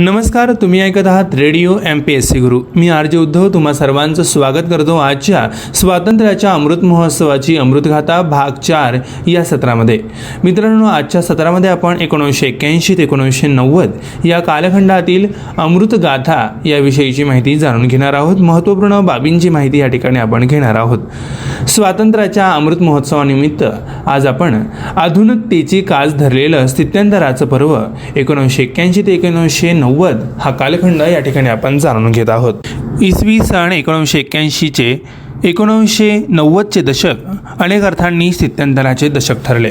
नमस्कार तुम्ही ऐकत आहात radio M P S C Guru. मी आर जे उद्धव तुम्हा सर्वांचं स्वागत करतो आजच्या स्वातंत्र्याच्या अमृत महोत्सवाची अमृतघाता भाग चार या सत्रामध्ये. मित्रांनो आजच्या सत्रामध्ये आपण एकोणीसशे एक्क्याऐंशी ते एकोणीसशे नव्वद या कालखंडातील अमृतगाथा याविषयीची माहिती जाणून घेणार आहोत. महत्त्वपूर्ण बाबींची माहिती या ठिकाणी आपण घेणार आहोत. स्वातंत्र्याच्या अमृत महोत्सवानिमित्त आज आपण आधुनिकतेची काज धरलेलं स्थित्यंतराचं पर्व एकोणीसशे एक्क्याऐंशी ते एकोणीसशे नव्वद हा कालखंड या ठिकाणी आपण जाणून घेत आहोत. इसवी सन एकोणीसशे एक्क्याऐंशीचे एकोणीसशे नव्वदचे दशक अनेक अर्थांनी स्थित्यंतराचे दशक ठरले.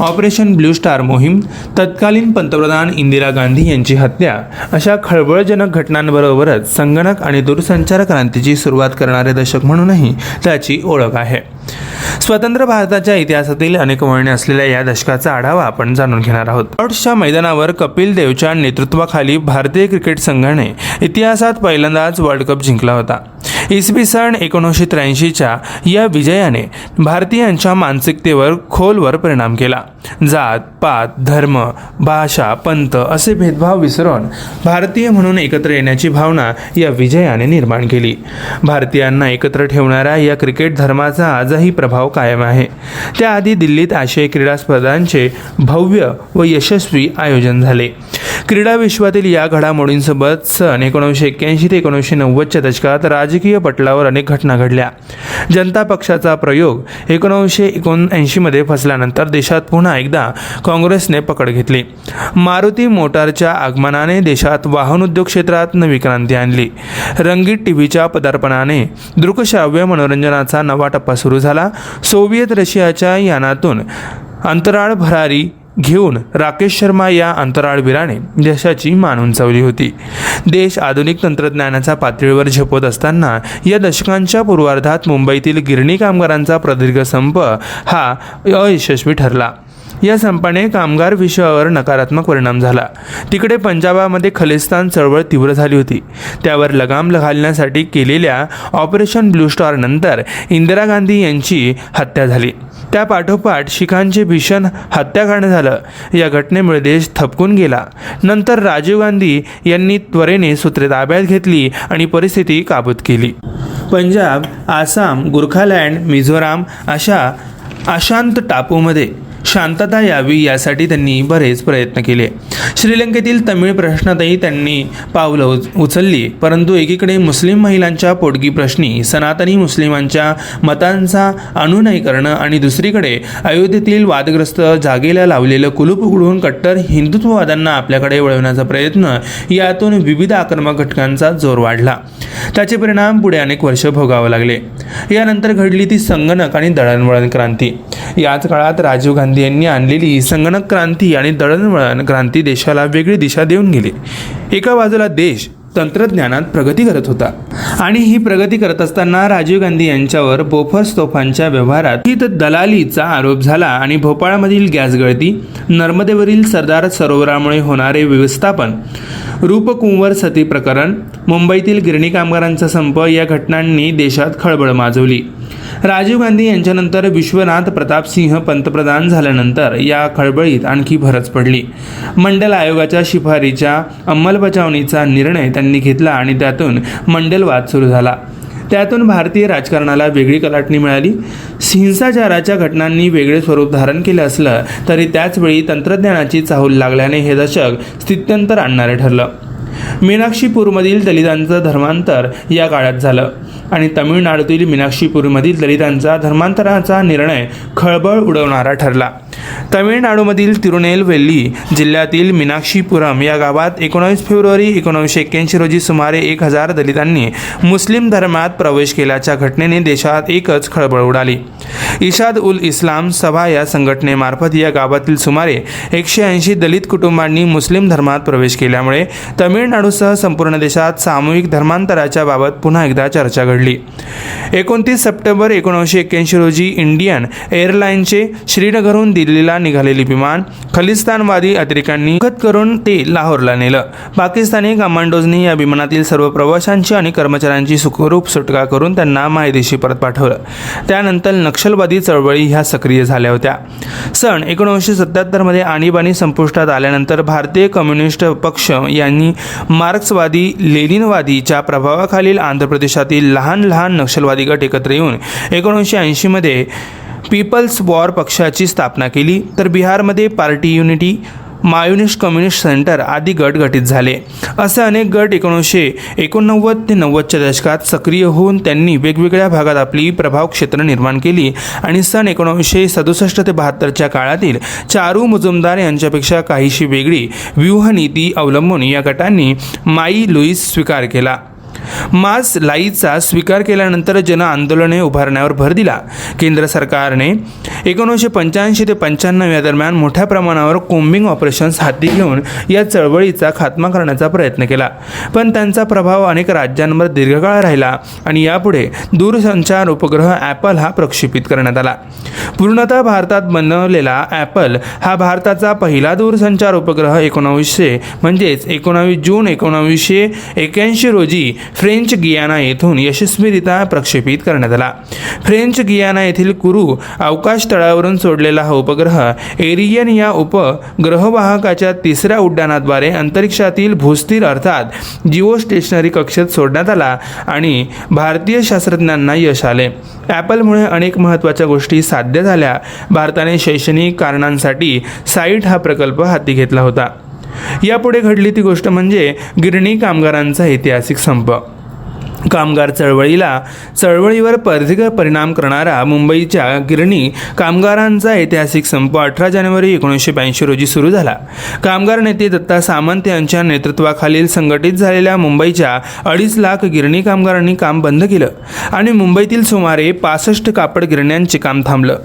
ऑपरेशन ब्लू स्टार मोहीम तत्कालीन पंतप्रधान इंदिरा गांधी यांची हत्या अशा खळबळजनक घटनांबरोबरच संगणक आणि दूरसंचार क्रांतीची सुरुवात करणारे दशक म्हणूनही त्याची ओळख आहे. स्वतंत्र भारताच्या इतिहासातील अनेक वळणे असलेल्या या दशकाचा आढावा आपण जाणून घेणार आहोत. लॉर्ड्सच्या मैदानावर कपिल देवच्या नेतृत्वाखाली भारतीय क्रिकेट संघाने इतिहासात पहिल्यांदाच वर्ल्ड कप जिंकला होता. इसवी सन एकोणीसशे त्र्याऐंशीच्या या विजयाने भारतीयांच्या मानसिकतेवर खोलवर परिणाम केला. जात पात धर्म भाषा पंथ असे भेदभाव विसरून भारतीय म्हणून एकत्र येण्याची भावना या विजयाने निर्माण केली. भारतीयांना एकत्र ठेवणाऱ्या या क्रिकेट धर्माचा आजही प्रभाव कायम आहे. त्याआधी दिल्लीत आशियाई क्रीडा स्पर्धांचे भव्य व यशस्वी आयोजन झाले. क्रीडा विश्वातील या घडामोडींसोबत सन एकोणीसशे एक्क्याऐंशी ते एकोणीसशे नव्वदच्या दशकात राजकीय पटलावर अनेक घटना घडल्या. जनता पक्षाचा प्रयोग एकोणीसशे एकोणऐंशीमध्ये फसल्यानंतर देशात पुन्हा एकदा काँग्रेसने पकड घेतली. मारुती मोटारच्या आगमनाने देशात वाहन उद्योग क्षेत्रात नवी क्रांती आणली. रंगीत टीव्हीच्या पदार्पणाने दृकश्राव्य मनोरंजनाचा नवा टप्पा सुरू झाला. सोव्हिएत रशियाच्या यानातून अंतराळ भरारी घेऊन राकेश शर्मा या अंतराळवीराने देशाची मान उंचावली होती. देश आधुनिक तंत्रज्ञानाच्या पातळीवर झेपत असताना या दशकांच्या पूर्वार्धात मुंबईतील गिरणी कामगारांचा प्रदीर्घ संप हा अयशस्वी ठरला. या संपाने कामगार विषयावर नकारात्मक परिणाम झाला. तिकडे पंजाबामध्ये खलिस्तान चळवळ तीव्र झाली होती. त्यावर लगाम घालण्यासाठी केलेल्या ऑपरेशन ब्लू स्टार नंतर इंदिरा गांधी यांची हत्या झाली. त्या पाठोपाठ शिखांचे भीषण हत्याकांड झालं. या घटनेमुळे देश थपकून गेला. नंतर राजीव गांधी यांनी त्वरेने सूत्रे ताब्यात घेतली आणि परिस्थिती काबूत केली. पंजाब आसाम गुरखालँड मिझोराम अशा अशांत टापूमध्ये शांतता यावी यासाठी त्यांनी बरेच प्रयत्न केले. श्रीलंकेतील तमिळ प्रश्नातही त्यांनी पावलं उच उचलली. परंतु एकीकडे मुस्लिम महिलांच्या पोटगी प्रश्नी सनातनी मुस्लिमांच्या मतांचा अनुनय करणं आणि दुसरीकडे अयोध्येतील वादग्रस्त जागेला लावलेलं कुलूप उघडून कट्टर हिंदुत्ववाद्यांना आपल्याकडे वळवण्याचा प्रयत्न यातून विविध आक्रमक घटकांचा जोर वाढला. त्याचे परिणाम पुढे अनेक वर्ष भोगावं लागले. यानंतर घडली ती संगणक आणि दळणवळण क्रांती. याच काळात राजीव गांधी यांनी आणलेली संगणक क्रांती आणि दळणवळण क्रांती देशाला वेगळी दिशा देऊन गेली. एका बाजूला देश तंत्रज्ञानात प्रगती करत होता आणि ही प्रगती करत असताना राजीव गांधी यांच्यावर बोफर्स तोफांच्या व्यवहारात ही दलालीचा आरोप झाला आणि भोपाळमधील गॅस गळती नर्मदेवरील सरदार सरोवरामुळे होणारे व्यवस्थापन रूपकुंवर सती प्रकरण मुंबईतील गिरणी कामगारांचा संप या घटनांनी देशात खळबळ माजवली. राजीव गांधी यांच्यानंतर विश्वनाथ प्रताप सिंह पंतप्रधान झाल्यानंतर या खळबळीत आणखी भरच पडली. मंडल आयोगाच्या शिफारीच्या अंमलबजावणीचा निर्णय त्यांनी घेतला आणि त्यातून मंडलवाद सुरू झाला. त्यातून भारतीय राजकारणाला वेगळी कलाटणी मिळाली. हिंसाचाराच्या घटनांनी वेगळे स्वरूप धारण केलं असलं तरी त्याचवेळी तंत्रज्ञानाची चाहूल लागल्याने हे दशक स्थित्यंतर आणणारे ठरलं. मीनाक्षीपूरमधील दलितांचं धर्मांतर या काळात झालं. आणि तमिळनाडूतील मीनाक्षीपूरमधील दलितांचा धर्मांतराचा निर्णय खळबळ उडवणारा ठरला. तमिळनाडूमधील तिरुनेलवेल्ली जिल्ह्यातील मीनाक्षीपुरम या गावात एकोणावीस फेब्रुवारी एकोणीसशे एक्क्याऐंशी रोजी सुमारे एक हजार दलितांनी मुस्लिम धर्मात प्रवेश केल्याच्या घटनेने देशात एकच खळबळ उडाली. इशाद उल इस्लाम सभा या संघटनेमार्फत या गावातील सुमारे एकशे ऐंशी दलित कुटुंबांनी मुस्लिम धर्मात प्रवेश केल्यामुळे तमिळनाडूसह संपूर्ण देशात सामूहिक धर्मांतराच्या बाबत पुन्हा एकदा चर्चा घडली. एकोणतीस सप्टेंबर एकोणीसशे एक्क्याऐंशी रोजी इंडियन एअरलाईनचे श्रीनगरहून दिल्ली दिल्लीला निघालेली विमान खलिस्तानवादी अतिरेक्यांनी गत करून ते लाहोरला नेलं. पाकिस्तानी कमांडोजनी या विमानातील सर्व प्रवाशांची आणि कर्मचाऱ्यांची सुखरूप सुटका करून त्यांना मायदेशी परत पाठवलं. त्यानंतर नक्षलवादी चळवळी ह्या सक्रिय झाल्या होत्या. सन एकोणीसशे सत्याहत्तरमध्ये आणीबाणी संपुष्टात आल्यानंतर भारतीय कम्युनिस्ट पक्ष यांनी मार्क्सवादी लेनिनवादीच्या प्रभावाखालील आंध्र प्रदेशातील लहान लहान नक्षलवादी गट एकत्र येऊन एकोणीसशे ऐंशीमध्ये पीपल्स वॉर पक्षाची स्थापना केली तर बिहारमध्ये party unity Maoist communist centre आदी गट गठीत झाले. असे अनेक गट एकोणीसशे एकोणनव्वद ते नव्वदच्या दशकात सक्रिय होऊन त्यांनी वेगवेगळ्या भागात आपली प्रभाव क्षेत्र निर्माण केली आणि सन एकोणीसशे सदुसष्ट ते बहात्तरच्या काळातील चारू मुजुमदार यांच्यापेक्षा काहीशी वेगळी व्यूहनीती अवलंबून या गटांनी माई लुईस स्वीकार केला. मास लाईचा स्वीकार केल्यानंतर जन आंदोलने उभारण्यावर भर दिला. केंद्र सरकारने एकोणीसशे पंच्याऐंशी ते पंच्याण्णव या दरम्यान मोठ्या प्रमाणावर कोम्बिंग ऑपरेशन्स हाती घेऊन या चळवळीचा खात्मा करण्याचा प्रयत्न केला. पण त्यांचा प्रभाव अनेक राज्यांवर दीर्घकाळ राहिला आणि यापुढे दूरसंचार उपग्रह ॲपल हा प्रक्षेपित करण्यात आला. पूर्णतः भारतात बनवलेला ॲपल हा भारताचा पहिला दूरसंचार उपग्रह एकोणावीसशे म्हणजेच एकोणावीस जून एकोणावीसशे एक्याऐंशी रोजी फ्रेंच गियाना येथून यशस्वीरित्या प्रक्षेपित करण्यात आला. फ्रेंच गियाना येथील कुरू अवकाश तळावरून सोडलेला हा उपग्रह एरियन या उपग्रहवाहकाच्या तिसऱ्या उड्डाणाद्वारे अंतरिक्षातील भूस्थिर अर्थात जिओ स्टेशनरी कक्षेत सोडण्यात आला आणि भारतीय शास्त्रज्ञांना यश आले. ॲपलमुळे अनेक महत्त्वाच्या गोष्टी साध्य झाल्या. भारताने शैक्षणिक कारणांसाठी साईट हा प्रकल्प हाती घेतला होता. यापुढे घडली ती गोष्ट म्हणजे गिरणी कामगारांचा ऐतिहासिक संप. कामगार चळवळीला चळवळीवर प्रदीर्घ परिणाम करणारा मुंबईच्या गिरणी कामगारांचा ऐतिहासिक संप अठरा जानेवारी एकोणीसशे ब्याऐंशी रोजी सुरू झाला. कामगार नेते दत्ता सामंत यांच्या नेतृत्वाखालील संघटित झालेल्या मुंबईच्या अडीच लाख गिरणी कामगारांनी काम बंद केलं आणि मुंबईतील सुमारे पासष्ट कापड गिरण्यांचे काम थांबलं.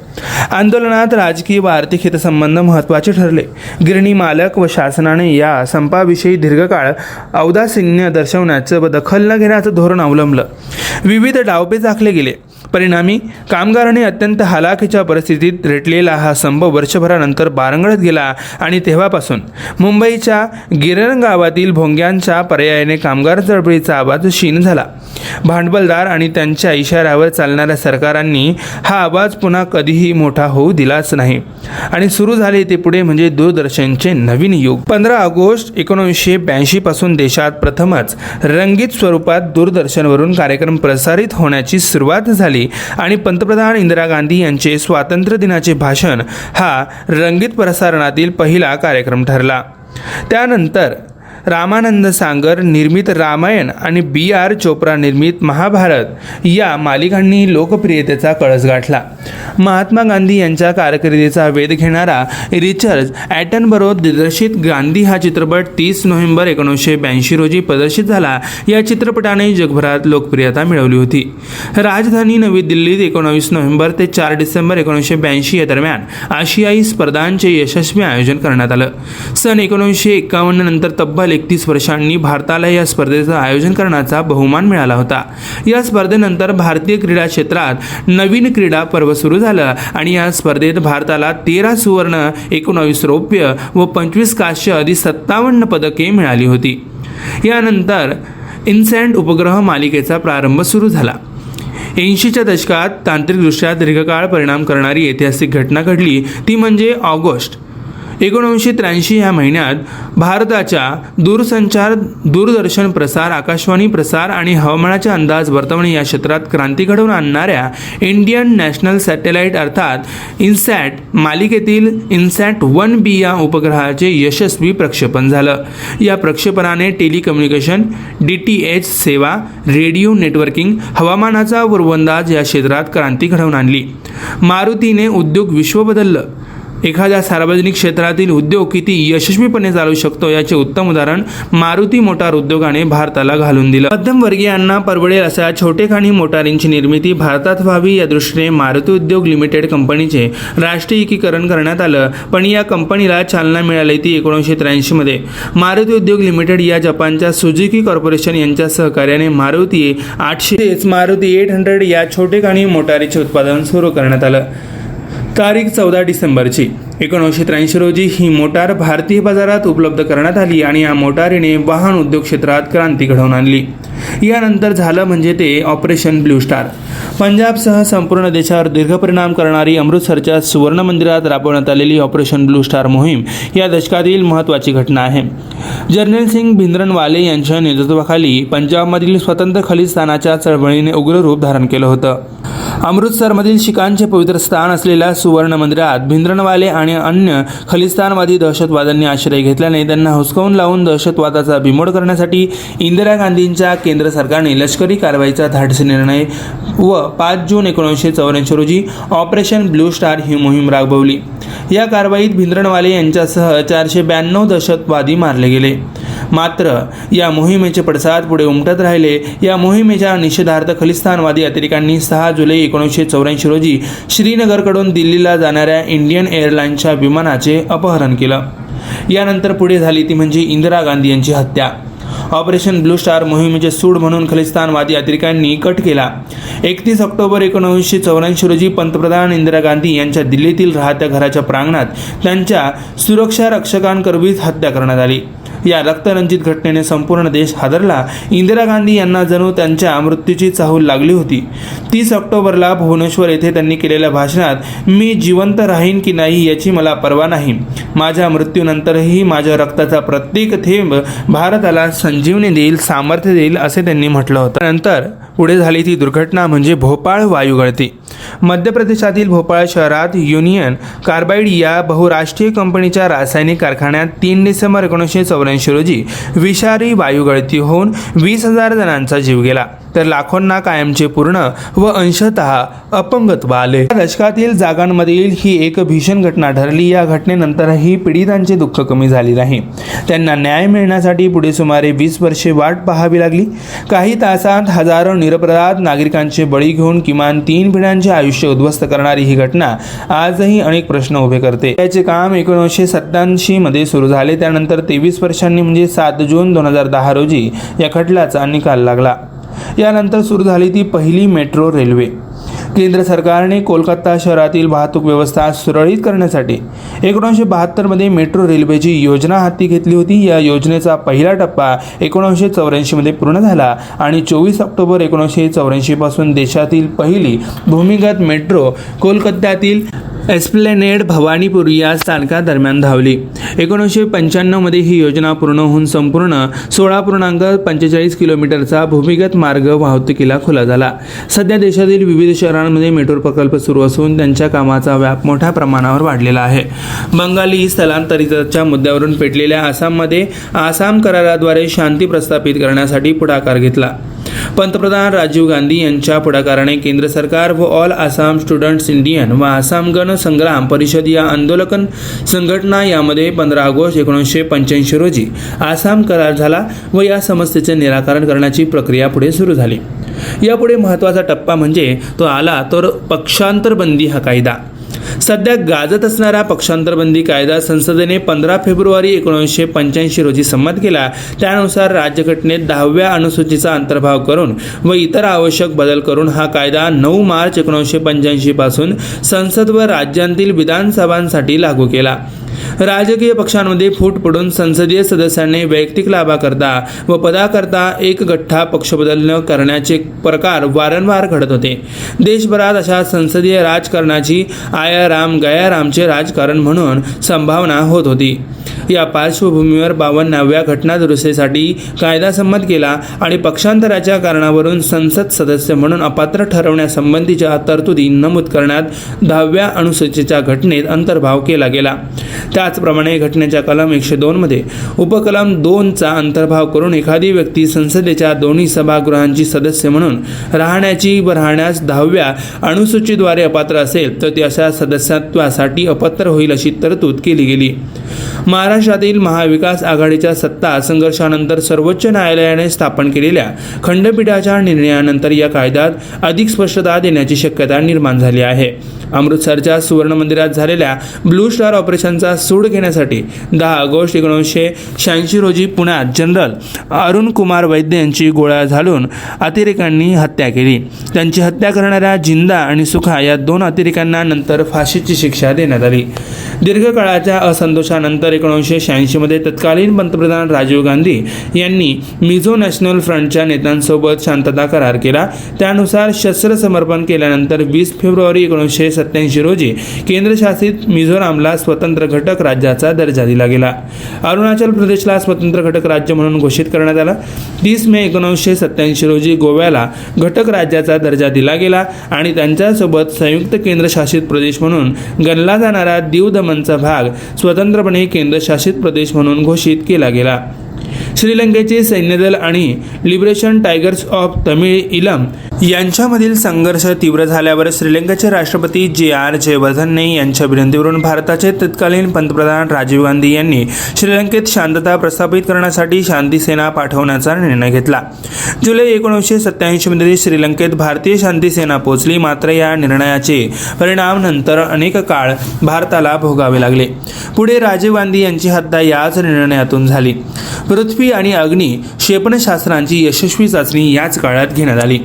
आंदोलनात राजकीय व आर्थिक हितसंबंध महत्त्वाचे ठरले. गिरणी मालक व शासनाने या संपाविषयी दीर्घकाळ औदासीन्य दर्शवण्याचं व दखल न घेण्याचं धोरण अवलंबलं. विविध डावपेच आखले गेले. परिणामी कामगारांनी अत्यंत हलाखीच्या परिस्थितीत रेटलेला हा संप वर्षभरानंतर बारंगळत गेला आणि तेव्हापासून मुंबईच्या गिरण गावातील भोंग्यांच्या पर्यायाने कामगार चळवळीचा आवाज क्षीण झाला. भांडवलदार आणि त्यांच्या इशाऱ्यावर चालणाऱ्या सरकारांनी हा आवाज पुन्हा कधीही मोठा होऊ दिलाच नाही. आणि सुरू झाले ते पुढे म्हणजे दूरदर्शनचे नवीन युग. पंधरा ऑगस्ट एकोणीसशे ब्याऐंशी पासून देशात प्रथमच रंगीत स्वरूपात दूरदर्शनवरून कार्यक्रम प्रसारित होण्याची सुरुवात झाली. आणि पंतप्रधान इंदिरा गांधी यांचे स्वातंत्र्य दिनाचे भाषण हा रंगीत प्रसारणातील पहिला कार्यक्रम ठरला. त्यानंतर रामानंद सांगर निर्मित रामायण आणि बी आर चोप्रा निर्मित महाभारत या मालिकांनी लोकप्रियतेचा कळस गाठला. महात्मा गांधी यांच्या कारकिर्दीचा वेध घेणारा रिचर्ड ॲटनबरो दिग्दर्शित गांधी हा चित्रपट तीस नोव्हेंबर एकोणीसशे ब्याऐंशी रोजी प्रदर्शित झाला. या चित्रपटाने जगभरात लोकप्रियता मिळवली होती. राजधानी नवी दिल्लीत एकोणावीस नोव्हेंबर ते चार डिसेंबर एकोणीसशे ब्याऐंशी या दरम्यान आशियाई स्पर्धांचे यशस्वी आयोजन करण्यात आलं. सन एकोणीसशे एकावन्न नंतर तब्बल एकतीस वर्षांनी भारताला या स्पर्धेचं आयोजन करण्याचा बहुमान मिळाला होता. या स्पर्धेनंतर भारतीय क्रीडा क्षेत्रात नवीन क्रीडा पर्व सुरू झालं आणि या स्पर्धेत भारताला तेरा सुवर्ण एकोणावीस रौप्य व पंचवीस काश्य आदी सत्तावन्न पदके मिळाली होती. यानंतर इन्सँट उपग्रह मालिकेचा प्रारंभ सुरू झाला. ऐंशीच्या दशकात तांत्रिकदृष्ट्या दीर्घकाळ परिणाम करणारी ऐतिहासिक घटना घडली. ती म्हणजे ऑगस्ट. एकोणीसशे त्र्याऐंशी ह्या महिन्यात भारताच्या दूरसंचार दूरदर्शन प्रसार आकाशवाणी प्रसार आणि हवामानाचा अंदाज वर्तवणे या क्षेत्रात क्रांती घडवून आणणाऱ्या इंडियन नॅशनल सॅटेलाइट अर्थात इन्सॅट मालिकेतील इन्सॅट वन बी या उपग्रहाचे यशस्वी प्रक्षेपण झालं. या प्रक्षेपणाने टेलिकम्युनिकेशन डी टी एच सेवा रेडिओ नेटवर्किंग हवामानाचा पूर्वंदाज या क्षेत्रात क्रांती घडवून आणली. मारुतीने उद्योग विश्व बदललं. एखाद्या सार्वजनिक क्षेत्रातील उद्योग किती यशस्वीपणे चालू शकतो याचे उत्तम उदाहरण मारुती मोटार उद्योगाने भारताला घालून दिलं. मध्यमवर्गीयांना परवडेल अशा छोटेखानी मोटारींची निर्मिती भारतात व्हावी या दृष्टीने मारुती उद्योग लिमिटेड कंपनीचे राष्ट्रीयीकरण करण्यात आलं. पण या कंपनीला चालना मिळाली ती एकोणीसशे त्र्याऐंशीमध्ये मारुती उद्योग लिमिटेड या जपानच्या सुजुकी कॉर्पोरेशन यांच्या सहकार्याने मारुती आठशे मारुती एट हंड्रेड या छोटेखानी मोटारीचे उत्पादन सुरू करण्यात आलं. तारीख चौदा डिसेंबरची. एकोणीसशे त्र्याऐंशी रोजी ही मोटार भारतीय बाजारात उपलब्ध करण्यात आली आणि या मोटारीने वाहन उद्योग क्षेत्रात क्रांती घडवून आणली. यानंतर झालं म्हणजे ते ऑपरेशन ब्लू स्टार. पंजाबसह संपूर्ण देशावर दीर्घ परिणाम करणारी अमृतसरच्या सुवर्ण मंदिरात राबवण्यात आलेली ऑपरेशन ब्लू स्टार मोहीम या दशकातील महत्त्वाची घटना आहे. जर्नल सिंग भिंद्रनवाले यांच्या नेतृत्वाखाली पंजाबमधील स्वतंत्र खलिस्तानाच्या चळवळीने उग्र रूप धारण केलं होतं. अमृतसरमधील शिखांचे पवित्र स्थान असलेल्या सुवर्ण मंदिरात भिंद्रनवाले आणि अन्य खलिस्तानवादी दहशतवाद्यांनी आश्रय घेतल्याने त्यांना हुसकावून लावून दहशतवादाचा बिमोड करण्यासाठी इंदिरा गांधींच्या केंद्र सरकारने लष्करी कारवाईचा धाडसी निर्णय व पाच जून एकोणीसशे चौऱ्याऐंशी रोजी ऑपरेशन ब्लू स्टार ही मोहीम राबवली. या कारवाईत भिंद्रणवाले यांच्यासह चारशे ब्याण्णव दहशतवादी मारले गेले. मात्र या मोहिमेचे पडसाद पुढे उमटत राहिले. या मोहिमेच्या निषेधार्थ खलिस्तानवादी अतिरेकांनी सहा जुलै एकोणीसशे चौऱ्याऐंशी रोजी श्रीनगरकडून दिल्लीला जाणाऱ्या इंडियन एअरलाईन्सच्या विमानाचे अपहरण केलं. यानंतर पुढे झाली ती म्हणजे इंदिरा गांधी यांची हत्या. ऑपरेशन ब्लू स्टार मोहिमेचे सूड म्हणून खलिस्तानवादी अतिरेक्यांनी कट केला. एकतीस ऑक्टोबर एकोणीसशे चौऱ्याऐंशी रोजी पंतप्रधान इंदिरा गांधी यांच्या दिल्लीतील राहत्या घराच्या प्रांगणात त्यांच्या सुरक्षा रक्षकांकरवीच हत्या करण्यात आली. या रक्तरंजित घटनेने संपूर्ण देश हादरला. इंदिरा गांधी यांना जणू त्यांच्या मृत्यूची चाहूल लागली होती. तीस ऑक्टोबरला भुवनेश्वर येथे त्यांनी केलेल्या भाषणात मी जिवंत राहीन की नाही याची मला पर्वा नाही. माझ्या मृत्यूनंतरही माझ्या रक्ताचा प्रत्येक थेंब भारताला संजीवनी देईल सामर्थ्य देईल असे त्यांनी म्हटलं होतं. नंतर पुढे झाली ती दुर्घटना म्हणजे भोपाळ वायुगळती मध्य प्रदेशातील भोपाळ शहरात युनियन कार्बाइड या बहुराष्ट्रीय कंपनीच्या रासायनिक कारखान्यात तीन डिसेंबर एकोणीसशे एकोणऐंशी रोजी विषारी वायुगळती होऊन वीस हजार जणांचा जीव गेला. तर लाखोंना कायमचे पूर्ण व अंशतः अपंगत्व आले. दशकातील जागांमधील ही एक भीषण घटना ठरली. या घटनेनंतरही पीडितांचे दुःख कमी झाले नाही. त्यांना न्याय मिळण्यासाठी पुढे सुमारे वीस वर्षे वाट पाहावी लागली. काही तासात हजारो निरपराध नागरिकांचे बळी घेऊन किमान तीन पिढ्यांचे आयुष्य उद्ध्वस्त करणारी ही घटना आजही अनेक प्रश्न उभे करते. त्याचे काम एकोणीसशे सत्त्याऐंशी मध्ये सुरू झाले. त्यानंतर तेवीस वर्षांनी म्हणजे सात जून दोन हजार दहा रोजी या खटल्याचा निकाल लागला. यानंतर सुरू झाली ती पहिली मेट्रो रेल्वे. केंद्र सरकारने कोलकाता शहरातील वाहतूक व्यवस्था सुरळीत करण्यासाठी एकोणीसशे बहात्तरमध्ये मेट्रो रेल्वेची योजना हाती घेतली होती. या योजनेचा पहिला टप्पा एकोणीसशे चौऱ्याऐंशीमध्ये पूर्ण झाला आणि चोवीस ऑक्टोबर एकोणीसशे चौऱ्याऐंशीपासून देशातील पहिली भूमिगत मेट्रो कोलकात्यातील एस्प्लेनेड भवानीपूर या स्थानकादरम्यान धावली. एकोणीसशे पंच्याण्णवमध्ये ही योजना पूर्ण होऊन संपूर्ण सोळा पूर्णांक पंचेचाळीस किलोमीटरचा भूमिगत मार्ग वाहतुकीला खुला झाला. सध्या देशातील विविध शहरांमध्ये मेट्रो प्रकल्प सुरू असून त्यांच्या कामाचा व्याप मोठ्या प्रमाणावर वाढलेला आहे. बंगाली स्थलांतरिताच्या मुद्द्यावरून पेटलेल्या आसाममध्ये आसाम कराराद्वारे शांती प्रस्थापित करण्यासाठी पुढाकार घेतला. पंतप्रधान राजीव गांधी यांच्या पुढाकाराने केंद्र सरकार व ऑल आसाम स्टुडंट्स इंडियन व आसाम गण संग्राम परिषद या आंदोलकन संघटना यामध्ये पंधरा ऑगस्ट एकोणीसशे पंच्याऐंशी रोजी आसाम करार झाला व या समस्येचे निराकरण करण्याची प्रक्रिया पुढे सुरू झाली. यापुढे महत्त्वाचा टप्पा म्हणजे तो आला तर पक्षांतरबंदी हा कायदा. सध्या गाजत असणारा पक्षांतरबंदी कायदा संसदेने पंधरा फेब्रुवारी एकोणीसशे पंच्याऐंशी रोजी संमत केला. त्यानुसार राज्यघटनेत दहाव्या अनुसूचीचा अंतर्भाव करून व इतर आवश्यक बदल करून हा कायदा नऊ मार्च एकोणीसशे पंच्याऐंशी पासून संसद व राज्यांतील विधानसभांसाठी लागू केला. राजकीय पक्षांमध्ये फूट पडून संसदीय सदस्यांनी वैयक्तिक लाभाकरता व पदाकरता एक गठ्ठा पक्ष बदल करण्याचे प्रकार वारंवार घडत होते. देशभरात अशा संसदीय राजकारणाची आयाराम गयारामचे राजकारण म्हणून संभावना होत होती. या पार्श्वभूमीवर बावन्नाव्या घटनादुरुस्तीसाठी कायदा संमत केला आणि पक्षांतराच्या कारणावरून संसद सदस्य म्हणून अपात्र ठरवण्यासंबंधीच्या तरतुदी नमूद करण्यात दहाव्या अनुसूचीच्या घटनेत अंतर्भाव केला गेला. त्याचप्रमाणे घटनेच्या कलम एकशे दोनमध्ये उपकलम दोनचा अंतर्भाव करून एखादी व्यक्ती संसदेच्या दोन्ही सभागृहांची सदस्य म्हणून राहण्याची व राहण्यास दहाव्या अनुसूचीद्वारे अपात्र असेल तर ती अशा सदस्यत्वासाठी अपात्र होईल अशी तरतूद केली गेली. महाराष्ट्रातील महाविकास आघाडीच्या सत्ता संघर्षानंतर सर्वोच्च न्यायालयाने स्थापन केलेल्या खंडपीठाच्या निर्णयानंतर या कायद्यात अधिक स्पष्टता देण्याची शक्यता निर्माण झाली आहे. अमृतसरच्या सुवर्ण मंदिरात झालेल्या ब्लू स्टार ऑपरेशनचा सूड घेण्यासाठी दहा ऑगस्ट एकोणीसशे शहाऐंशी रोजी पुण्यात जनरल अरुण कुमार वैद्य यांची गोळ्या घालून अतिरेकांनी हत्या केली. त्यांची हत्या करणाऱ्या जिंदा आणि सुखा या दोन अतिरेकांना नंतर फाशीची शिक्षा देण्यात आली. दीर्घकाळाच्या असंतोषानंतर एकोणीसशे शहाऐंशीमध्ये तत्कालीन पंतप्रधान राजीव गांधी यांनी मिझो नॅशनल फ्रंटच्या नेत्यांसोबत शांतता करार केला. त्यानुसार शस्त्र समर्पण केल्यानंतर वीस फेब्रुवारी एकोणीसशे सत्याऐंशी रोजी केंद्रशासित मिझोरामला स्वतंत्र घटक राज्याचा दर्जा दिला गेला. अरुणाचल प्रदेशला स्वतंत्र घटक राज्य म्हणून घोषित करण्यात आला. तीस मे एकोणीसशे सत्याऐंशी रोजी गोव्याला घटक राज्याचा दर्जा दिला गेला आणि त्यांच्यासोबत संयुक्त केंद्रशासित प्रदेश म्हणून गणला जाणारा दीव दमनचा भाग स्वतंत्रपणे केंद्रशासित प्रदेश म्हणून घोषित केला गेला. श्रीलंकेचे सैन्यदल आणि लिबरेशन टायगर्स ऑफ तमिळ इलम यांच्यामधील संघर्ष तीव्र झाल्यावर श्रीलंकेचे राष्ट्रपती जे आर जयवर्धने यांच्या विनंतीवरून भारताचे तत्कालीन पंतप्रधान राजीव गांधी यांनी श्रीलंकेत शांतता प्रस्थापित करण्यासाठी शांती सेना पाठवण्याचा निर्णय घेतला. जुलै एकोणीसशे सत्याऐंशीमध्ये श्रीलंकेत भारतीय शांती सेना पोहोचली. मात्र या निर्णयाचे परिणाम नंतर अनेक काळ भारताला भोगावे लागले. पुढे राजीव गांधी यांची हत्या याच निर्णयातून झाली. पृथ्वी आणि अग्नी क्षेपणशास्त्रांची यशस्वी चाचणी याच काळात घेण्यात आली.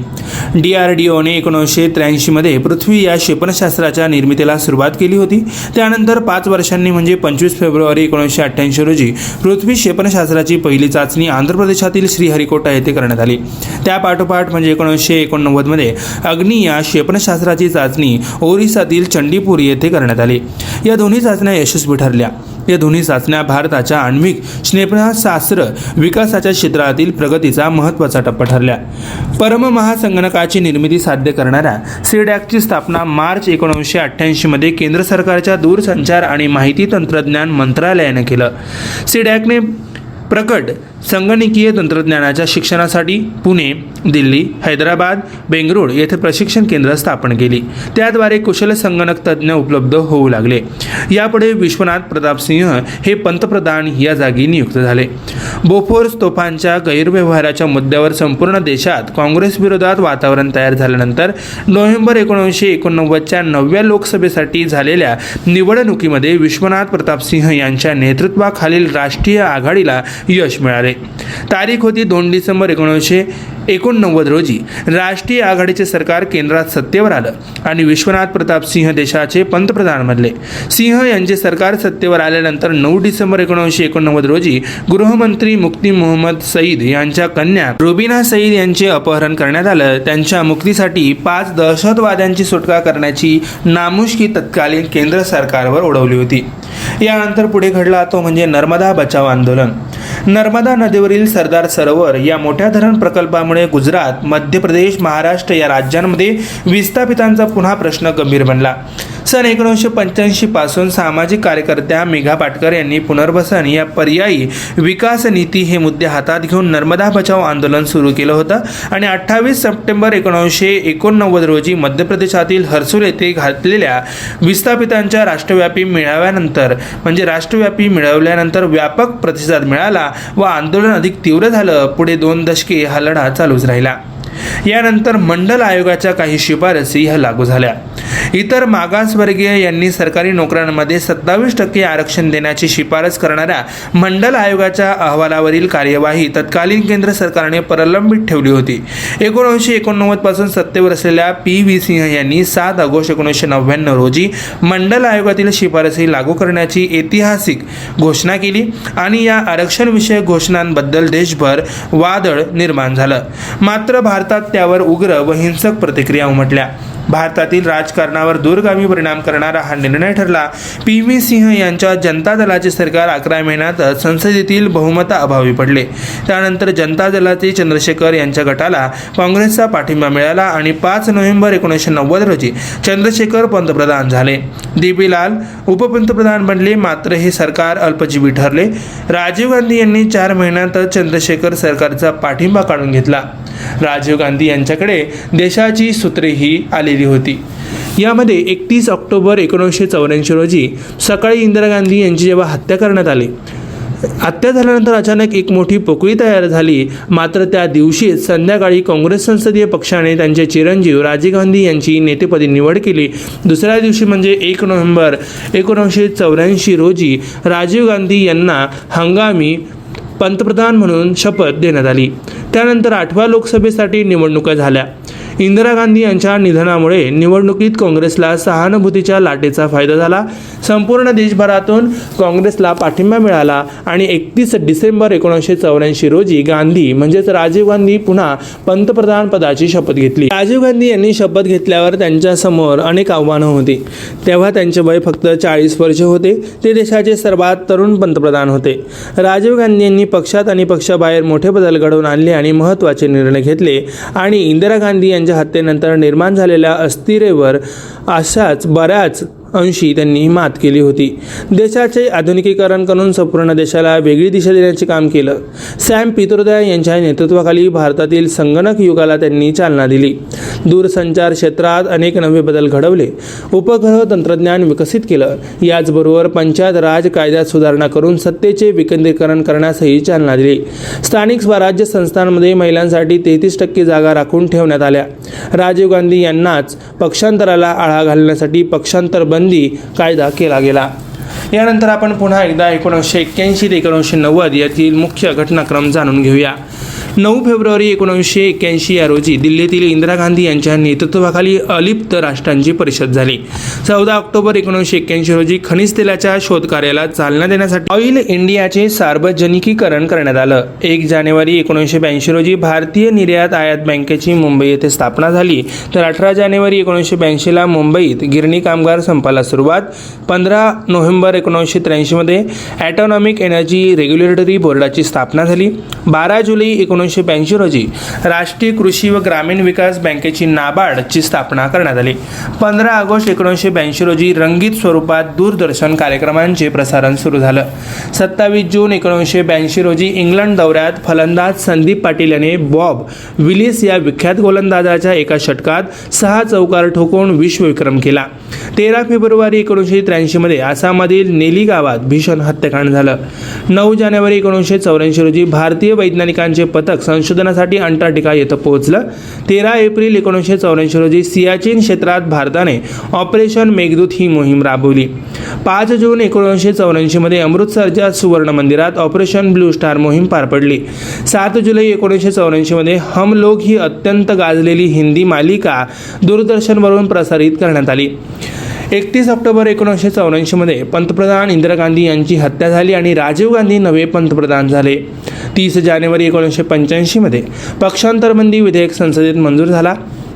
डी आर डी ओने एकोणीसशे त्र्याऐंशीमध्ये पृथ्वी या क्षेपणशास्त्राच्या निर्मितीला सुरुवात केली होती. त्यानंतर पाच वर्षांनी म्हणजे पंचवीस फेब्रुवारी एकोणीसशे अठ्ठ्याऐंशी रोजी पृथ्वी क्षेपणशास्त्राची पहिली चाचणी आंध्र प्रदेशातील श्रीहरिकोटा येथे करण्यात आली. त्यापाठोपाठ म्हणजे एकोणीसशे एकोणनव्वदमध्ये अग्नी या क्षेपणशास्त्राची चाचणी ओरिसातील चंडीपूर येथे करण्यात आली. या दोन्ही चाचण्या यशस्वी ठरल्या. या दोन्ही चाचण्या भारताच्या आण्विक क्षेपणास्त्र विकासाच्या क्षेत्रातील प्रगतीचा महत्त्वाचा टप्पा ठरल्या. परम महासंगणकाची निर्मिती साध्य करणाऱ्या सीडॅकची स्थापना मार्च एकोणीसशे अठ्ठ्याऐंशीमध्ये केंद्र सरकारच्या दूरसंचार आणि माहिती तंत्रज्ञान मंत्रालयाने केलं. सीडॅकने प्रकट संगणकीय तंत्रज्ञानाच्या शिक्षणासाठी पुणे दिल्ली हैदराबाद बेंगळूर येथे प्रशिक्षण केंद्र स्थापन केली. त्याद्वारे कुशल संगणक तज्ज्ञ उपलब्ध होऊ लागले. यापुढे विश्वनाथ प्रताप सिंह हे पंतप्रधान या जागी नियुक्त झाले. बोफोर्स तोफांच्या गैरव्यवहाराच्या मुद्द्यावर संपूर्ण देशात काँग्रेस विरोधात वातावरण तयार झाल्यानंतर नोव्हेंबर एकोणीसशे एकोणनव्वदच्या नवव्या लोकसभेसाठी झालेल्या निवडणुकीमध्ये विश्वनाथ प्रताप सिंह यांच्या नेतृत्वाखालील राष्ट्रीय आघाडीला यश मिळाले. तारीख होती दोन डिसेंबर एकोणीसशे एकोणनव्वद रोजी. राष्ट्रीय आघाडीचे सरकार केंद्रात सत्तेवर आलं आणि विश्वनाथ प्रताप सिंह देशाचे पंतप्रधान बनले. सिंह यांचे सरकार सत्तेवर आल्यानंतर नऊ डिसेंबर एकोणीसशे एकोणनव्वद रोजी गृहमंत्री मुक्ती मोहम्मद सईद यांच्या कन्या रुबिना सईद यांचे अपहरण करण्यात आलं. त्यांच्या मुक्तीसाठी पाच दहशतवाद्यांची सुटका करण्याची नामुष्की तत्कालीन केंद्र सरकारवर ओढवली होती. यानंतर पुढे घडला तो म्हणजे नर्मदा बचाव आंदोलन. नर्मदा नदीवरील सरदार सरोवर या मोठ्या धरण प्रकल्पामुळे गुजरात मध्य प्रदेश महाराष्ट्र या राज्यांमध्ये विस्थापितांचा पुन्हा प्रश्न गंभीर बनला. सन एकोणीसशे पंच्याऐंशी पासून सामाजिक कार्यकर्त्या मेघा पाटकर यांनी पुनर्वसन या पर्यायी विकास नीती हे मुद्दे हातात घेऊन नर्मदा बचाव आंदोलन सुरू केलं होतं. आणि अठ्ठावीस सप्टेंबर एकोणीसशे एकोणनव्वद रोजी मध्य प्रदेशातील हर्सूल येथे घातलेल्या विस्थापितांच्या राष्ट्रव्यापी मेळाव्यानंतर म्हणजे राष्ट्रव्यापी मिळवल्यानंतर व्यापक प्रतिसाद मिळाला व आंदोलन अधिक तीव्र झालं. पुढे दोन दशके हा लढा चालूच राहिला. यानंतर मंडल आयोगाच्या काही शिफारसी ह्या लागू झाल्या. इतर मागासवर्गीय यांनी सरकारी नोकऱ्यांमध्ये सत्तावीस टक्के आरक्षण देण्याची शिफारस करणाऱ्या मंडल आयोगाच्या अहवालावरील कार्यवाही तत्कालीन केंद्र सरकारने प्रलंबित ठेवली होती. एकोणीसशे एकोणनव्वदपासून सत्तेवर असलेल्या पी व्ही सिंह यांनी सात ऑगस्ट एकोणीसशे नव्याण्णव रोजी मंडल आयोगातील शिफारसी लागू करण्याची ऐतिहासिक घोषणा केली आणि या आरक्षणविषयक घोषणांबद्दल देशभर वादळ निर्माण झालं. मात्र भारत भारतात त्यावर उग्र व हिंसक प्रतिक्रिया उमटल्या. भारतातील राजकारणावर दूरगामी परिणाम करणारा हा निर्णय ठरला. पी. व्ही. सिंह यांच्या जनता दलाचे सरकार अकरा महिन्यातच संसदेतील बहुमताअभावी पडले. त्यानंतर जनता दलाचे चंद्रशेखर यांच्या गटाला काँग्रेसचा पाठिंबा मिळाला आणि पाच नोव्हेंबर एकोणीसशे नव्वद रोजी चंद्रशेखर पंतप्रधान झाले. डी. लाल उपपंतप्रधान बनले मात्र हे सरकार अल्पजीवी ठरले. राजीव गांधी यांनी चार महिन्यातच चंद्रशेखर सरकारचा पाठिंबा काढून घेतला. राजीव गांधी यांच्याकडे देशाची सूत्रेही आलेली होती. यामध्ये एकतीस ऑक्टोबर एकोणीसशे चौऱ्याऐंशी रोजी सकाळी इंदिरा गांधी यांची जेव्हा हत्या करण्यात आली हत्या झाल्यानंतर अचानक एक मोठी पोकळी तयार झाली. मात्र त्या दिवशीच संध्याकाळी काँग्रेस संसदीय पक्षाने त्यांचे चिरंजीव राजीव गांधी यांची नेतेपदी निवड केली. दुसऱ्या दिवशी म्हणजे एक नोव्हेंबर एकोणीसशे चौऱ्याऐंशी रोजी राजीव गांधी यांना हंगामी पंतप्रधान म्हणून शपथ देण्यात आली. त्यानंतर आठव्या लोकसभेसाठी निवडणुका झाल्या. इंदिरा गांधी यांच्या निधनामुळे निवडणुकीत काँग्रेसला सहानुभूतीच्या लाटेचा फायदा झाला. संपूर्ण देशभरातून काँग्रेसला पाठिंबा मिळाला आणि एकतीस डिसेंबर एकोणीसशे चौऱ्याऐंशी रोजी गांधी म्हणजेच राजीव गांधी पुन्हा पंतप्रधान पदाची शपथ घेतली. राजीव गांधी यांनी शपथ घेतल्यावर त्यांच्यासमोर अनेक आव्हानं होती. तेव्हा त्यांचे वय फक्त चाळीस वर्ष होते. ते देशाचे सर्वात तरुण पंतप्रधान होते. राजीव गांधी यांनी पक्षात आणि पक्षाबाहेर मोठे बदल घडवून आणले आणि महत्त्वाचे निर्णय घेतले आणि इंदिरा गांधी यांच्या हत्येनंतर निर्माण झालेल्या अस्थिरेवर अशाच बऱ्याच अंशी त्यांनी मात केली होती. देशाचे आधुनिकीकरण करून संपूर्ण देशाला वेगळी दिशा देण्याचे काम केलं. सॅम पित्रोदा यांच्या नेतृत्वाखाली भारतातील संगणक युगाला त्यांनी चालना दिली. दूरसंचार क्षेत्रात अनेक नवे बदल घडवले. उपग्रह तंत्रज्ञान विकसित केलं. याचबरोबर पंचायत राज कायद्यात सुधारणा करून सत्तेचे विकेंद्रीकरण करण्यासही चालना दिली. स्थानिक स्वराज्य संस्थांमध्ये महिलांसाठी तेहतीस टक्के जागा राखून ठेवण्यात आल्या. राजीव गांधी यांनाच पक्षांतराला आळा घालण्यासाठी पक्षांतर बंद कायदा केला गेला. यानंतर आपण पुन्हा एकदा एकोणीसशे एक्क्याऐंशी ते एकोणीसशे नव्वद यातील मुख्य घटनाक्रम जाणून घेऊया. नऊ फेब्रुवारी एकोणीसशे एक्क्याऐंशी या रोजी दिल्लीतील इंदिरा गांधी यांच्या नेतृत्वाखाली अलिप्त राष्ट्रांची परिषद झाली. चौदा ऑक्टोबर एकोणीसशे एक्क्याऐंशी रोजी खनिज तेलाच्या शोध कार्याला चालना देण्यासाठी ऑइल इंडियाचे सार्वजनिकीकरण करण्यात आलं. एक जानेवारी एकोणीसशे ब्याऐंशी रोजी भारतीय निर्यात आयात बँकेची मुंबई येथे स्थापना झाली. तर अठरा जानेवारी एकोणीसशे ब्याऐंशीला मुंबईत गिरणी कामगार संपाला सुरुवात. पंधरा नोव्हेंबर एकोणीसशे त्र्याऐंशीमध्ये ॲटॉनॉमिक एनर्जी रेग्युलेटरी बोर्डाची स्थापना झाली. बारा जुलै एकोणीसशे ब्याऐंशी रोजी राष्ट्रीय कृषी व ग्रामीण विकास बँकेची नाबार्डची स्थापना करण्यात आली. पंधरा ऑगस्ट एकोणीसशे ब्याऐंशी रोजी रंगीत स्वरूपात दूरदर्शन कार्यक्रमांचे प्रसारण सुरू झालं. सत्तावीस जून एकोणीसशे ब्याऐंशी रोजी इंग्लंड दौऱ्यात फलंदाज संदीप पाटील याने बॉब विलिस या विख्यात गोलंदाजाच्या एका षटकात सहा चौकार ठोकून विश्वविक्रम केला. तेरा फेब्रुवारी एकोणीसशे त्र्याऐंशीमध्ये आसाममधील नेली गावात भीषण हत्याकांड झालं. नऊ जानेवारी एकोणीसशे चौऱ्याऐंशी रोजी भारतीय वैज्ञानिकांचे पथक संशोधनासाठी अंटार्क्टिका येथे पोहोचलं. तेरा एप्रिल एकोणीसशे चौऱ्याऐंशी रोजी सियाचीन क्षेत्रात भारताने ऑपरेशन मेघदूत ही मोहीम राबवली. पाच जून एकोणीसशे चौऱ्याऐंशीमध्ये अमृतसरच्या सुवर्ण मंदिरात ऑपरेशन ब्लू स्टार मोहीम पार पडली. सात जुलै एकोणीसशे चौऱ्याऐंशीमध्ये हम लोग ही अत्यंत गाजलेली हिंदी मालिका दूरदर्शनवरून प्रसारित करण्यात आली. एकतीस ऑक्टोबर एकोणीसशे चौऱ्याऐंशीमध्ये पंतप्रधान इंदिरा गांधी यांची हत्या झाली आणि राजीव गांधी नवे पंतप्रधान झाले. तीस जानेवारी एकोणीसशे पंच्याऐंशीमध्ये. पक्षांतरबंदी विधेयक संसदेत मंजूर झाला.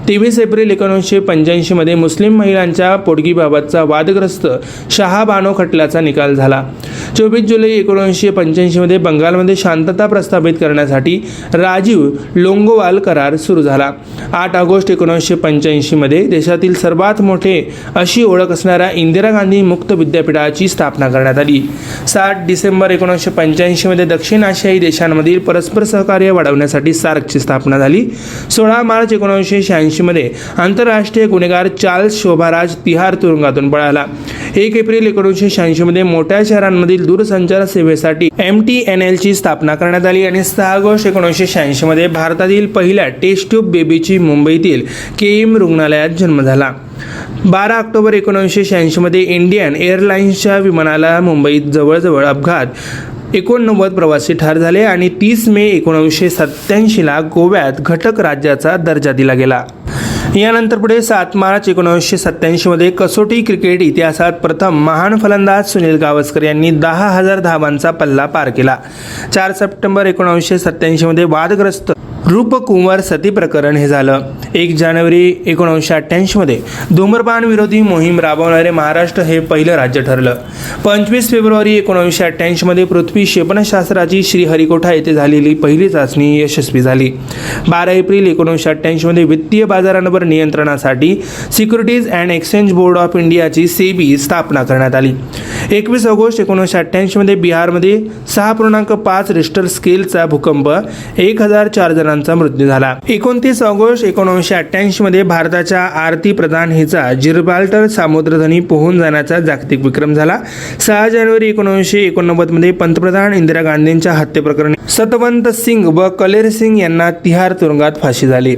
तेवीस एप्रिल एकोणीसशे पंच्याऐंशीमध्ये मुस्लिम महिलांच्या पोटगीबाबतचा वादग्रस्त शहा बानो खटल्याचा निकाल झाला. चोवीस जुलै एकोणीसशे पंच्याऐंशीमध्ये बंगालमध्ये शांतता प्रस्थापित करण्यासाठी राजीव लोंगोवाल करार सुरू झाला. आठ ऑगस्ट एकोणीसशे पंच्याऐंशीमध्ये देशातील सर्वात मोठे अशी ओळख असणाऱ्या इंदिरा गांधी मुक्त विद्यापीठाची स्थापना करण्यात आली. सात डिसेंबर एकोणीसशे पंच्याऐंशीमध्ये दक्षिण आशियाई देशांमधील परस्पर सहकार्य वाढवण्यासाठी सार्कची स्थापना झाली. सोळा मार्च एकोणीसशे शहाऐंशीमध्ये आंतरराष्ट्रीय गुन्हेगार चार्ल्स शोभाराज तिहार तुरुंगातून पळाला. एक एप्रिल एकोणीसशे शहाऐंशीमध्ये मोठ्या शहरांमध्ये शहरांमधील दूरसंचार सेवेसाठी एम टी एन एलची स्थापना करण्यात आली आणि सहा ऑगस्ट एकोणीसशे शहाऐंशीमध्ये भारतातील पहिल्या टेस्ट ट्यूब बेबीची मुंबईतील केईम रुग्णालयात जन्म झाला. बारा ऑक्टोबर एकोणीसशे शहाऐंशीमध्ये इंडियन एअरलाइन्सच्या विमानाला मुंबईत जवळजवळ अपघात एकोणनव्वद प्रवासी ठार झाले आणि तीस मे एकोणीसशे सत्त्याऐंशीला गोव्यात घटक राज्याचा दर्जा दिला गेला. यानंतर पुढे सात मार्च एकोणीसशे सत्त्याऐंशीमध्ये कसोटी क्रिकेट इतिहासात प्रथम महान फलंदाज सुनील गावस्कर यांनी दहा हजार धावांचा पल्ला पार केला. चार सप्टेंबर एकोणीसशे सत्त्याऐंशीमध्ये वादग्रस्त रूपकुंवर सती प्रकरण हे झालं. एक जानेवारी एकोणीसशे अठ्ठ्याऐंशीमध्ये धूम्रपान विरोधी मोहीम राबवणारे महाराष्ट्र हे पहिलं राज्य ठरलं. पंचवीस फेब्रुवारी एकोणीसशे अठ्ठ्याऐंशीमध्ये पृथ्वी क्षेपणशास्त्राची श्रीहरिकोठा येथे झालेली पहिली चाचणी यशस्वी झाली. बारा एप्रिल एकोणीसशे अठ्ठ्याऐंशीमध्ये वित्तीय बाजारांवर नियंत्रणासाठी securities and exchange board of इंडियाची सेबी स्थापना करण्यात आली. एकवीस ऑगस्ट एकोणीसशे अठ्ठ्याऐंशीमध्ये बिहारमध्ये सहा पूर्णांक पाच रिस्टर स्केलचा भूकंप एक हजार चार जणांना जणांचा मृत्यू झाला. एकोणतीस ऑगस्ट एकोणीसशे अठ्ठ्याऐंशी मध्ये भारताच्या आरती प्रधान हिचा जिरबाल्टर सामुद्रधनी पोहून जाण्याचा जागतिक विक्रम झाला. सहा जानेवारी एकोणीसशे एकोणनव्वदमध्ये पंतप्रधान इंदिरा गांधींच्या हत्येप्रकरणी सतवंत सिंग व कलेर सिंग यांना तिहार तुरुंगात फाशी झाली.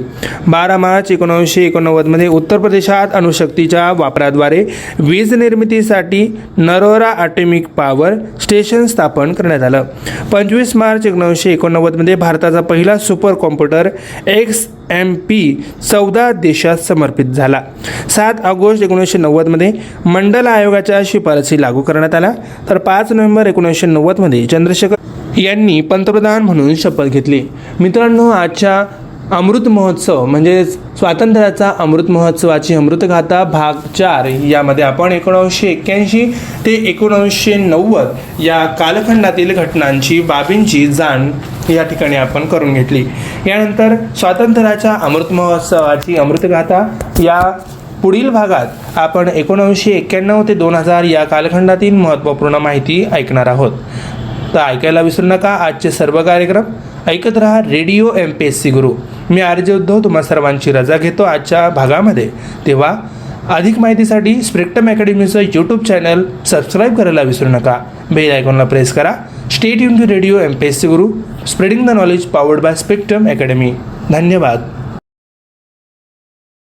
बारा मार्च एकोणीसशे एकोणनव्वदमध्ये उत्तर प्रदेशात अणुशक्तीच्या वापराद्वारे वीज निर्मितीसाठी नरोरा ॲटॉमिक पॉवर स्टेशन स्थापन करण्यात आलं. पंचवीस मार्च एकोणीसशे एकोणनव्वदमध्ये भारताचा पहिला super computer X M P चौदा देशात समर्पित झाला. सात ऑगस्ट एकोणीसशे नव्वदमध्ये मंडल आयोगाच्या शिफारसी लागू करण्यात आल्या. तर पाच नोव्हेंबर एकोणीसशे नव्वदमध्ये चंद्रशेखर यांनी पंतप्रधान म्हणून शपथ घेतली. मित्रांनो आजच्या अमृत महोत्सव म्हणजेच स्वातंत्र्याचा अमृत महोत्सवाची अमृतगाथा भाग चार यामध्ये आपण एकोणीसशे एक्क्याऐंशी ते एकोणीसशे नव्वद या कालखंडातील घटनांची बाबींची जाण या ठिकाणी आपण करून घेतली. यानंतर स्वातंत्र्याच्या अमृत महोत्सवाची अमृतगाथा या पुढील भागात आपण एकोणीसशे एक्क्याण्णव ते दोन हजार या कालखंडातील महत्त्वपूर्ण माहिती ऐकणार आहोत. तर ऐकायला विसरू नका आजचे सर्व कार्यक्रम ऐकत रहा radio M P S C Guru. मी आर्य उद्धव तुम्हा सर्वांची रजा घेतो आजच्या भागामध्ये. तेव्हा अधिक माहितीसाठी स्प्रिक्टम अकॅडमीचं यूट्यूब चॅनल सबस्क्राईब करायला विसरू नका. बेल आयकॉनला प्रेस करा. Stay युन to radio M P S C Guru spreading the knowledge powered by spectrum academy धन्यवाद